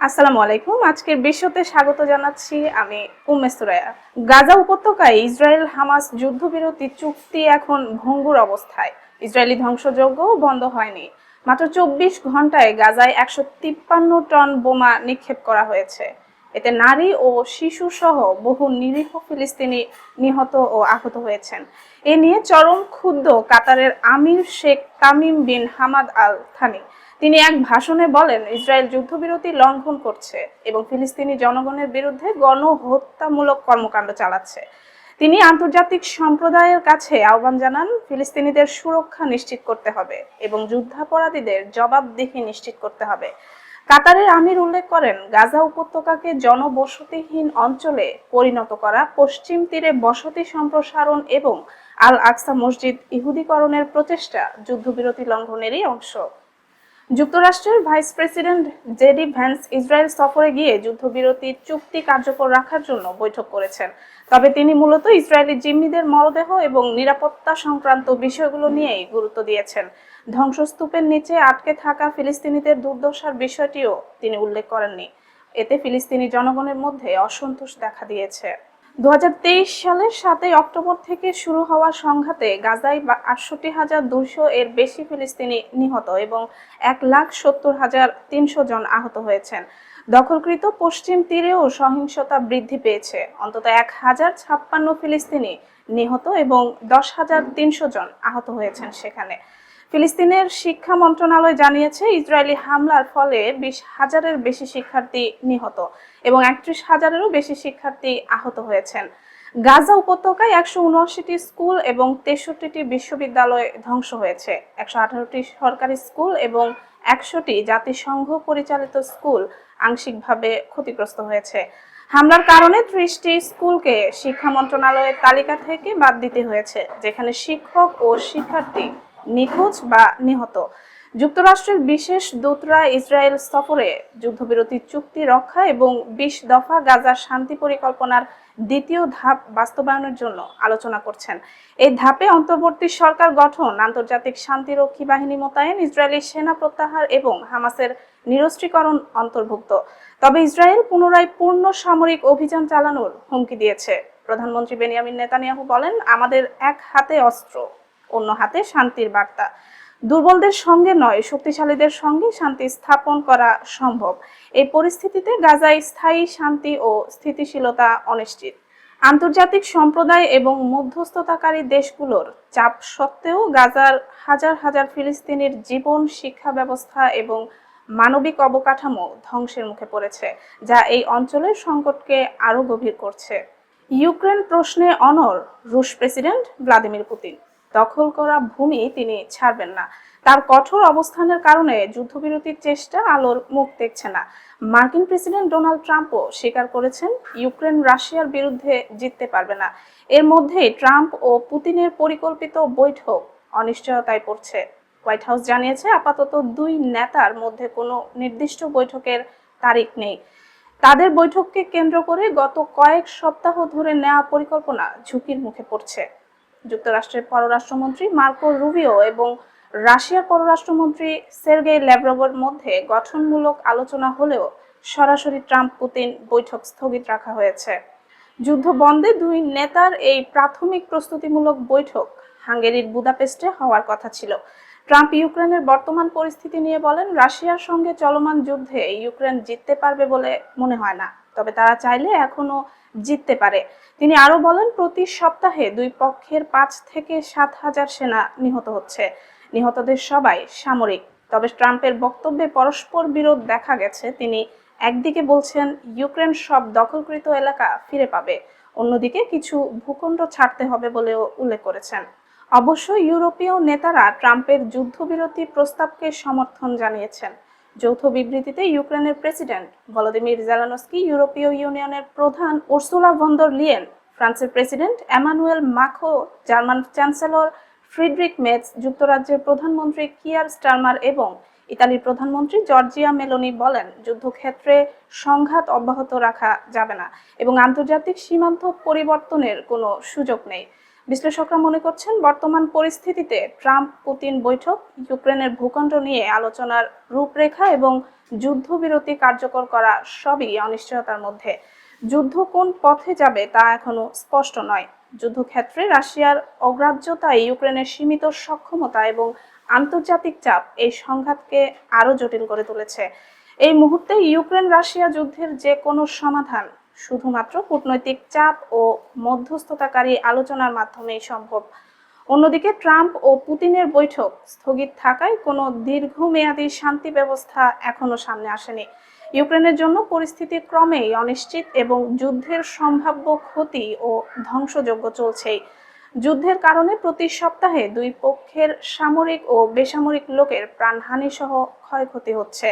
আসসালামু আলাইকুম। আজকের বিশ্বতে স্বাগত জানাচ্ছি আমি উম্মে গাজা উপত্যকায় ইসরায়েল হামাস যুদ্ধবিরতি চুক্তি এখন ভঙ্গুর অবস্থায়। ইসরায়েলি ধ্বংসযজ্ঞও বন্ধ হয়নি। মাত্র চব্বিশ ঘন্টায় গাজায় একশো তিপ্পান্ন টন বোমা নিক্ষেপ করা হয়েছে। এতে নারী ও শিশু সহ বহু নিরীহ ফিলিস্তিনি নিহত ও আহত হয়েছেন। এ নিয়ে চরম ক্ষুব্ধ কাতারের আমির Sheikh Tamim bin Hamad Al Thani তিনি এক ভাষণে বলেন, ইসরায়েল যুদ্ধবিরতি লঙ্ঘন করছে এবং ফিলিস্তিনি জনগণের বিরুদ্ধে গণহত্যামূলক কর্মকাণ্ড চালাচ্ছে। তিনি আন্তর্জাতিক সম্প্রদায়ের কাছে আহ্বান জানান, ফিলিস্তিনিদের সুরক্ষা নিশ্চিত করতে হবে এবং যুদ্ধাপরাধীদের জবাবদিহি নিশ্চিত করতে হবে। কাতারের আমির উল্লেখ করেন, গাজা উপত্যকাকে জনবসতিহীন অঞ্চলে পরিণত করা, পশ্চিম তীরে বসতি সম্প্রসারণ এবং আল আকসা মসজিদ ইহুদিকরণের প্রচেষ্টা যুদ্ধবিরতি লঙ্ঘনেরই অংশ। যুক্তরাষ্ট্রের vice president JD Vance Israel সফরে গিয়ে যুদ্ধবিরতির চুক্তি কার্যকর রাখার জন্য বৈঠক করেছেন। তবে তিনি মূলত ইসরায়েলি জিম্মিদের মরদেহ এবং নিরাপত্তা সংক্রান্ত বিষয়গুলো নিয়েই গুরুত্ব দিয়েছেন। ধ্বংসস্তূপের নিচে আটকে থাকা ফিলিস্তিনিদের দুর্দশার বিষয়টিও তিনি উল্লেখ করেননি। এতে ফিলিস্তিনি জনগণের মধ্যে অসন্তোষ দেখা দিয়েছে। দু হাজার তেইশ সালের সাতই অক্টোবর থেকে শুরু হওয়া সংঘাতে গাজায় আটষট্টি হাজার দুশো এর বেশি ফিলিস্তিনি নিহত এবং এক লাখ সত্তর হাজার তিনশো জন আহত হয়েছেন। দখলকৃত পশ্চিম তীরেও সহিংসতা বৃদ্ধি পেয়েছে। অন্তত এক হাজার ছাপ্পান্ন ফিলিস্তিনি নিহত এবং দশ হাজার তিনশো জন আহত হয়েছেন সেখানে। ফিলিস্তিনের শিক্ষা মন্ত্রণালয় জানিয়েছে, ইসরায়েলি হামলার ফলে বিশ হাজারের বেশি শিক্ষার্থী নিহত এবং একত্রিশ হাজারেরও বেশি শিক্ষার্থী আহত হয়েছেন। গাজা উপত্যকায় একশো উনআশিটি স্কুল এবং তেষট্টিটি বিশ্ববিদ্যালয় ধ্বংস হয়েছে। একশো আঠারোটি সরকারি স্কুল এবং একশোটি জাতিসংঘ পরিচালিত স্কুল আংশিকভাবে ক্ষতিগ্রস্ত হয়েছে। হামলার কারণে ত্রিশটি স্কুলকে শিক্ষা মন্ত্রণালয়ের তালিকা থেকে বাদ দিতে হয়েছে, যেখানে শিক্ষক ও শিক্ষার্থী নিখোঁজ বা নিহত। যুক্তরাষ্ট্রের বিশেষ দূতরা ইসরায়েল সফরে যুদ্ধবিরতি চুক্তি রক্ষা এবং বিশ দফা গাজার শান্তি পরিকল্পনার দ্বিতীয় ধাপ বাস্তবায়নের জন্য আলোচনা করছেন। এই ধাপে অন্তর্বর্তী সরকার গঠন, আন্তর্জাতিক শান্তিরক্ষী বাহিনী মোতায়েন, ইসরায়েলি সেনা প্রত্যাহার এবং হামাসের নিরস্ত্রীকরণ অন্তর্ভুক্ত। তবে ইসরায়েল পুনরায় পূর্ণ সামরিক অভিযান চালানোর হুমকি দিয়েছে। প্রধানমন্ত্রী বেনিয়ামিন নেতানিয়াহু বলেন, আমাদের এক হাতে অস্ত্র। অন্য হাতে শান্তির বার্তা। দুর্বলদের সঙ্গে নয়, শক্তিশালীদের সঙ্গে শান্তি স্থাপন করা সম্ভব। এই পরিস্থিতিতে গাজায় স্থায়ী শান্তি ও স্থিতিশীলতা অনিশ্চিত। আন্তর্জাতিক সম্প্রদায় এবং মধ্যস্থতাকারী দেশগুলোর চাপ সত্ত্বেও গাজার হাজার হাজার ফিলিস্তিনির জীবন, শিক্ষা ব্যবস্থা এবং মানবিক অবকাঠামো ধ্বংসের মুখে পড়েছে, যা এই অঞ্চলের সংকটকে আরও গভীর করছে। ইউক্রেন প্রশ্নে অনর রুশ প্রেসিডেন্ট ভ্লাদিমির পুতিন। দখল করা ভূমি তিনি ছাড়বেন না। তার কঠোর অবস্থানের কারণে যুদ্ধবিরতির চেষ্টা আলোর মুখ দেখছে না। মার্কিন প্রেসিডেন্ট ডোনাল্ড ট্রাম্পও স্বীকার করেছেন, ইউক্রেন রাশিয়ার বিরুদ্ধে জিততে পারবে না। এর মধ্যেই ট্রাম্প ও পুতিনের পরিকল্পিত বৈঠক অনিশ্চয়তায় পড়ছে। হোয়াইট হাউস জানিয়েছে, আপাতত দুই নেতার মধ্যে কোনো নির্দিষ্ট বৈঠকের তারিখ নেই। তাদের বৈঠককে কেন্দ্র করে গত কয়েক সপ্তাহ ধরে নেওয়া পরিকল্পনা ঝুঁকির মুখে পড়ছে। যুক্তরাষ্ট্রের পররাষ্ট্রমন্ত্রী মার্কো রুবিও এবং রাশিয়ার পররাষ্ট্রমন্ত্রী সের্গেই ল্যাভরোভের মধ্যে গঠনমূলক আলোচনা হলেও সরাসরি ট্রাম্প পুতিন বৈঠক স্থগিত রাখা হয়েছে। যুদ্ধ বন্ধে দুই নেতার এই প্রাথমিক প্রস্তুতিমূলক বৈঠক হাঙ্গেরির বুদাপেস্টে হওয়ার কথা ছিল। ট্রাম্প ইউক্রেনের বর্তমান পরিস্থিতি নিয়ে বলেন, রাশিয়ার সঙ্গে চলমান যুদ্ধে ইউক্রেন জিততে পারবে বলে মনে হয় না। তবে তারা চাইলে এখনও জিততে পারে। তিনি আরও বলেন, প্রতি সপ্তাহে দুই পক্ষের পাঁচ থেকে সাত হাজার সেনা নিহত হচ্ছে। নিহতদের সবাই সামরিক। তবে ট্রাম্পের বক্তব্যে পরস্পর বিরোধ দেখা গেছে। তিনি একদিকে বলছেন, ইউক্রেন সব দখলকৃত এলাকা ফিরে পাবে। অন্যদিকে কিছু ভূখণ্ড ছাড়তে হবে বলেও উল্লেখ করেছেন। অবশ্য ইউরোপীয় নেতারা ট্রাম্পের যুদ্ধবিরতি প্রস্তাবকে সমর্থন জানিয়েছেন। যৌথ বিবৃতিতে ইউক্রেনের প্রেসিডেন্ট ভলোদিমির জেলানস্কি ইউরোপীয় ইউনিয়নের প্রধান উর্সুলা ভন্দর লিয়েন, ফ্রান্সের president Emmanuel Macron, German chancellor Friedrich Merz, যুক্তরাজ্যের প্রধানমন্ত্রী কিয়ার স্টারমার এবং ইতালির প্রধানমন্ত্রী জর্জিয়া মেলোনি বলেন, যুদ্ধক্ষেত্রে সংঘাত অব্যাহত রাখা যাবে না এবং আন্তর্জাতিক সীমান্ত পরিবর্তনের কোনো সুযোগ নেই। বিশ্লেষকরা মনে করছেন বর্তমান পরিস্থিতিতে ট্রাম্প, পুতিন বৈঠক, ইউক্রেনের ভূখণ্ড নিয়ে আলোচনার রূপরেখা এবং যুদ্ধবিরতি কার্যকর করা সবই অনিশ্চয়তার মধ্যে। যুদ্ধ কোন পথে যাবে তা এখনও স্পষ্ট নয়। যুদ্ধক্ষেত্রে রাশিয়ার অগ্রাহ্যতা ইউক্রেনের সীমিত সক্ষমতা এবং আন্তর্জাতিক চাপ এই সংঘাতকে আরও জটিল করে তুলেছে। এই মুহূর্তে ইউক্রেন রাশিয়া যুদ্ধের যে কোনো সমাধান শুধুমাত্র কূটনৈতিক চাপ ও মধ্যস্থতাকারী আলোচনার মাধ্যমেই সম্ভব। অন্যদিকে ট্রাম্প ও পুতিনের বৈঠক স্থগিত থাকায় কোনো দীর্ঘমেয়াদী শান্তি ব্যবস্থা এখনও সামনে আসেনি। ইউক্রেনের জন্য পরিস্থিতি ক্রমেই অনিশ্চিত এবং যুদ্ধের সম্ভাব্য ক্ষতি ও ধ্বংসযজ্ঞ চলছেই। যুদ্ধের কারণে প্রতি সপ্তাহে দুই পক্ষের সামরিক ও বেসামরিক লোকের প্রাণহানি সহ ক্ষয়ক্ষতি হচ্ছে।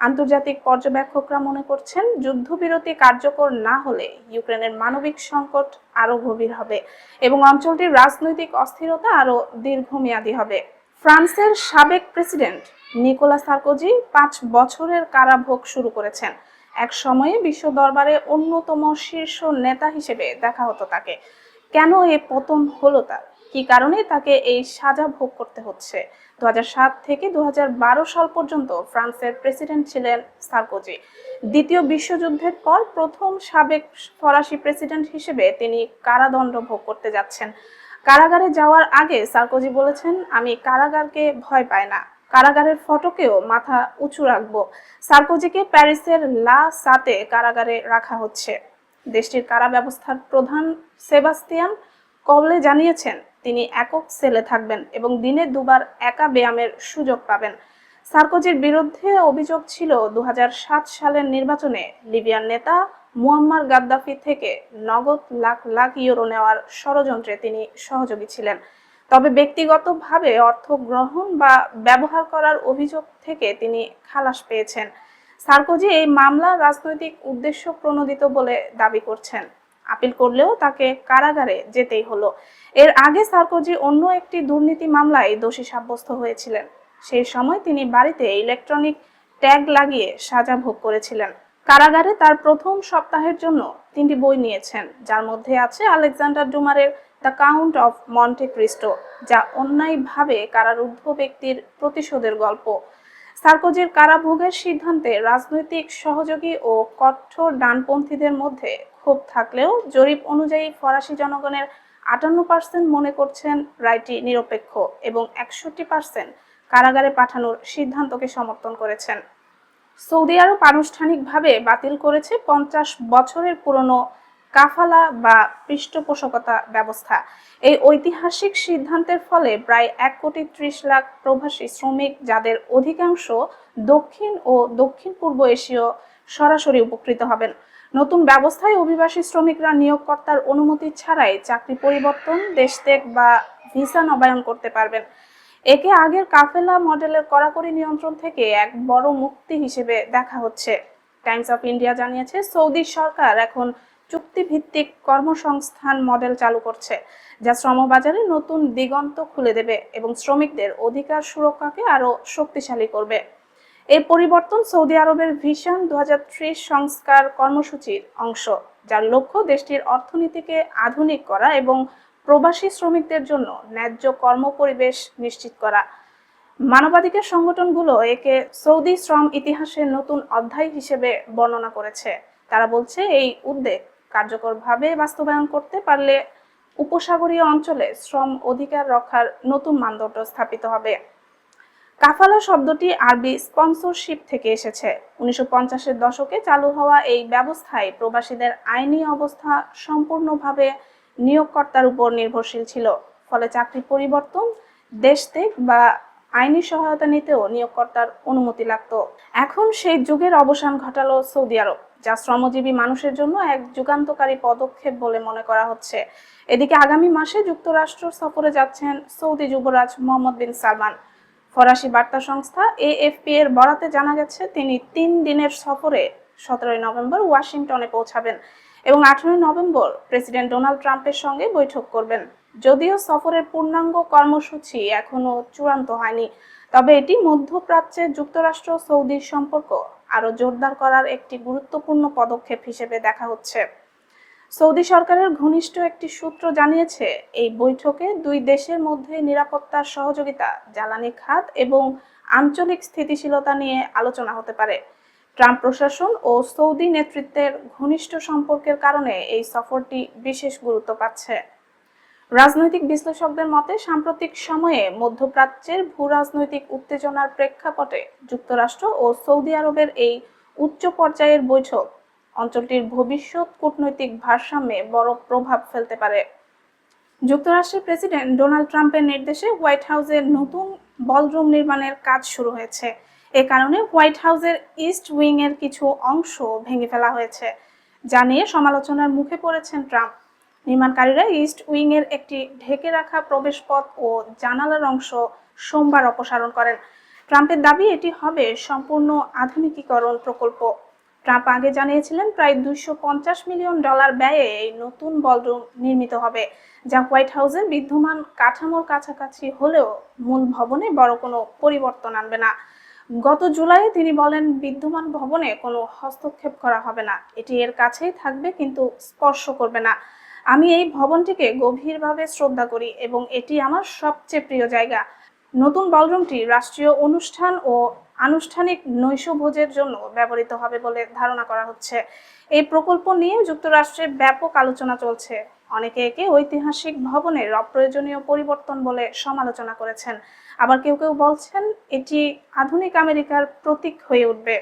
আন্তর্জাতিক পর্যবেক্ষকরা মনে করছেন, যুদ্ধবিরতি কার্যকর না হলে ইউক্রেনের মানবিক সংকট আরও গভীর হবে এবং অঞ্চলটির রাজনৈতিক অস্থিরতা আরও দীর্ঘমেয়াদী হবে। ফ্রান্সের সাবেক প্রেসিডেন্ট নিকোলা সার্কোজি পাঁচ বছরের কারাভোগ শুরু করেছেন। এক সময়ে বিশ্ব দরবারে অন্যতম শীর্ষ নেতা হিসেবে দেখা হতো তাকে। কেন এ পতন হলো তার? কি কারণে তাকে এই সাজা ভোগ করতে হচ্ছে? দু হাজার সাত থেকে দু হাজার বারো সাল পর্যন্ত ফ্রান্সের প্রেসিডেন্ট ছিলেন সার্কোজি। দ্বিতীয় বিশ্বযুদ্ধের পর প্রথম সাবেক ফরাসি প্রেসিডেন্ট হিসেবে তিনি কারাদণ্ড ভোগ করতে যাচ্ছেন। কারাগারে যাওয়ার আগে সার্কোজি বলেছেন, আমি কারাগারকে ভয় পাই না। কারাগারের ফটকেও মাথা উঁচু রাখব। সার্কোজিকে প্যারিসের লা সাতে কারাগারে রাখা হচ্ছে। দেশটির কারা ব্যবস্থার প্রধান সেবাস্তিয়ান কবলে জানিয়েছেন তিনি একক সেলে থাকবেন এবং দিনে দুবার একা ব্যায়ামের সুযোগ পাবেন। সার্কোজির বিরুদ্ধে অভিযোগ ছিল দুহাজার সাত সালের নির্বাচনে লিবিয়ার নেতা মুয়াম্মার গাদ্দাফি থেকে নগদ লাখ লাখ ইউরো নেওয়ার ষড়যন্ত্রে তিনি সহযোগী ছিলেন। তবে ব্যক্তিগতভাবে অর্থ গ্রহণ বা ব্যবহার করার অভিযোগ থেকে তিনি খালাস পেয়েছেন। সার্কোজি এই মামলা রাজনৈতিক উদ্দেশ্য প্রণোদিত বলে দাবি করছেন। আপিল করলেও তাকে কারাগারে যেতেই হলো। এর আগে সার্কোজি অন্য একটি দুর্নীতি মামলায় দোষী সাব্যস্ত হয়েছিলেন। সেই সময় তিনি বাড়িতে ইলেকট্রনিক ট্যাগ লাগিয়ে সাজা ভোগ করেছিলেন। কারাগারে তার প্রথম সপ্তাহের জন্য তিনটি বই নিয়েছেন, যার মধ্যে আছে Alexander ডুমারের the Count of Monte Cristo যা অন্যায়ভাবে কারারুদ্ধ ব্যক্তির প্রতিশোধের গল্প। সার্কোজির কারাভোগের সিদ্ধান্তে রাজনৈতিক সহযোগী ও কঠোর ডানপন্থীদের মধ্যে ক্ষোভ থাকলেও জরিপ অনুযায়ী ফরাসি জনগণের আটান্ন পার্সেন্ট মনে করছেন রায়টি নিরপেক্ষ এবং একষট্টি পার্সেন্ট কারাগারে পাঠানোর সিদ্ধান্তকে সমর্থন করেছেন। সৌদি আরব আনুষ্ঠানিকভাবে বাতিল করেছে পঞ্চাশ বছরের পুরনো কাফালা বা পৃষ্ঠপোষকতা ব্যবস্থা। এই ঐতিহাসিক সিদ্ধান্তের ফলে প্রায় এক কোটি ত্রিশ লাখ প্রবাসী শ্রমিক, যাদের অধিকাংশ দক্ষিণ ও দক্ষিণ পূর্ব এশীয়, সরাসরি উপকৃত হবেন। নতুন ব্যবস্থায় অভিবাসী শ্রমিকরা নিয়োগকর্তার অনুমতি ছাড়াই চাকরি পরিবর্তন দেশত্যাগ বা ভিসা নবায়ন করতে পারবেন। একে আগের কাফেলা মডেলের কড়াকড়ি নিয়ন্ত্রণ থেকে এক বড় মুক্তি হিসেবে দেখা হচ্ছে। টাইমস অফ ইন্ডিয়া জানিয়েছে, সৌদি সরকার এখন চুক্তিভিত্তিক কর্মসংস্থান মডেল চালু করছে, যা শ্রমবাজারে নতুন দিগন্ত খুলে দেবে এবং শ্রমিকদের অধিকার সুরক্ষাকে আরও শক্তিশালী করবে। এই পরিবর্তন সৌদি আরবের ভিশন দুহাজার ত্রিশ সংস্কার কর্মসূচির অংশ, যার লক্ষ্য দেশটির অর্থনীতিকে আধুনিক করা এবং প্রবাসী শ্রমিকদের জন্য ন্যায্য কর্মপরিবেশ নিশ্চিত করা। মানবাধিকার সংগঠনগুলো একে সৌদি শ্রম ইতিহাসের নতুন অধ্যায় হিসেবে বর্ণনা করেছে। তারা বলছে, এই উদ্যোগ কার্যকরভাবে বাস্তবায়ন করতে পারলে উপসাগরীয় অঞ্চলে শ্রম অধিকার রক্ষার নতুন মানদণ্ড স্থাপিত হবে। কাফালা শব্দটি আরবি স্পন্সরশিপ থেকে এসেছে। উনিশশো পঞ্চাশের দশকে চালু হওয়া এই ব্যবস্থায় প্রবাসীদের আইনি অবস্থা সম্পূর্ণভাবে নিয়োগকর্তার উপর নির্ভরশীল ছিল। ফলে চাকরি পরিবর্তন দেশত্যাগ বা আইনি সহায়তা নিতেও নিয়োগকর্তার অনুমতি লাগত। এখন সেই যুগের অবসান ঘটালো সৌদি আরব। যা শ্রমজীবী মানুষের জন্য এক যুগান্তকারী পদক্ষেপ বলে মনে করা হচ্ছে। এদিকে আগামী মাসে যুক্তরাষ্ট্র সফরে যাচ্ছেন সৌদি যুবরাজ মোহাম্মদ বিন সালমান। ফরাসি বার্তা সংস্থা এএফপি এর বরাতে জানা গেছে, তিনি তিন দিনের সফরে সতেরোই নভেম্বর ওয়াশিংটনে পৌঁছাবেন এবং আঠেরোই নভেম্বর প্রেসিডেন্ট ডোনাল্ড ট্রাম্পের সঙ্গে বৈঠক করবেন। যদিও সফরের পূর্ণাঙ্গ কর্মসূচি এখনও চূড়ান্ত হয়নি, তবে এটি মধ্যপ্রাচ্যে যুক্তরাষ্ট্র সৌদির সম্পর্ক আরও জোরদার করার একটি গুরুত্বপূর্ণ পদক্ষেপ হিসেবে দেখা হচ্ছে। সৌদি সরকারের ঘনিষ্ঠ একটি সূত্র জানিয়েছে, এই বৈঠকে দুই দেশের মধ্যে নিরাপত্তা সহযোগিতা, জ্বালানি খাত এবং আঞ্চলিক স্থিতিশীলতা নিয়ে আলোচনা হতে পারে। ট্রাম্প প্রশাসন ও সৌদি নেতৃত্বের ঘনিষ্ঠ সম্পর্কের কারণে এই সফরটি বিশেষ গুরুত্ব পাচ্ছে। রাজনৈতিক বিশ্লেষকদের মতে, সাম্প্রতিক সময়ে মধ্যপ্রাচ্যের ভূ রাজনৈতিক উত্তেজনার প্রেক্ষাপটে যুক্তরাষ্ট্র ও সৌদি আরবের এই উচ্চ পর্যায়ের বৈঠক অঞ্চলটির ভবিষ্যৎ কূটনৈতিক ভারসাম্যে বড় প্রভাব ফেলতে পারে। যুক্তরাষ্ট্রের প্রেসিডেন্ট ডোনাল্ড ট্রাম্পের নির্দেশে হোয়াইট হাউসের নতুন বলরুম নির্মাণের কাজ শুরু হয়েছে। এ কারণে হোয়াইট হাউসের ইস্ট উইং এর কিছু অংশ ভেঙে ফেলা হয়েছে, যা নিয়ে সমালোচনার মুখে পড়েছেন ট্রাম্প। নির্মাণকারীরা ইস্ট উইং এর একটি ঢেকে রাখা প্রবেশপথ ও জানালার অংশ সোমবার অপসারণ করেন। ট্রাম্পের দাবি, এটি হবে সম্পূর্ণ আধুনিকীকরণ প্রকল্প। ট্রাম্প আগে জানিয়েছিলেন, প্রায় দুইশো পঞ্চাশ মিলিয়ন ডলার ব্যয়ে এই নতুন বলরুম নির্মিত হবে, যা হোয়াইট হাউসের বিদ্যমান কাঠামোর কাছাকাছি হলেও মূল ভবনে বড় কোনো পরিবর্তন আনবে না। গত জুলাইয়ে তিনি বলেন, বিদ্যমান ভবনে কোনো হস্তক্ষেপ করা হবে না। এটি এর কাছেই থাকবে, কিন্তু স্পর্শ করবে না। আমি এই ভবনটিকে গভীরভাবে শ্রদ্ধা করি এবং এটি আমার সবচেয়ে প্রিয় জায়গা। নতুন বলরুমটি রাষ্ট্রীয় অনুষ্ঠান ও আনুষ্ঠানিক নৈশভোজের জন্য ব্যবহৃত হবে বলে ধারণা করা হচ্ছে। এই প্রকল্প নিয়ে যুক্তরাষ্ট্রে ব্যাপক আলোচনা চলছে। অনেকে একে ঐতিহাসিক ভবনের অপ্রয়োজনীয় পরিবর্তন বলে সমালোচনা করেছেন। আবার কেউ কেউ বলছেন, এটি আধুনিক আমেরিকার প্রতীক হয়ে উঠবে।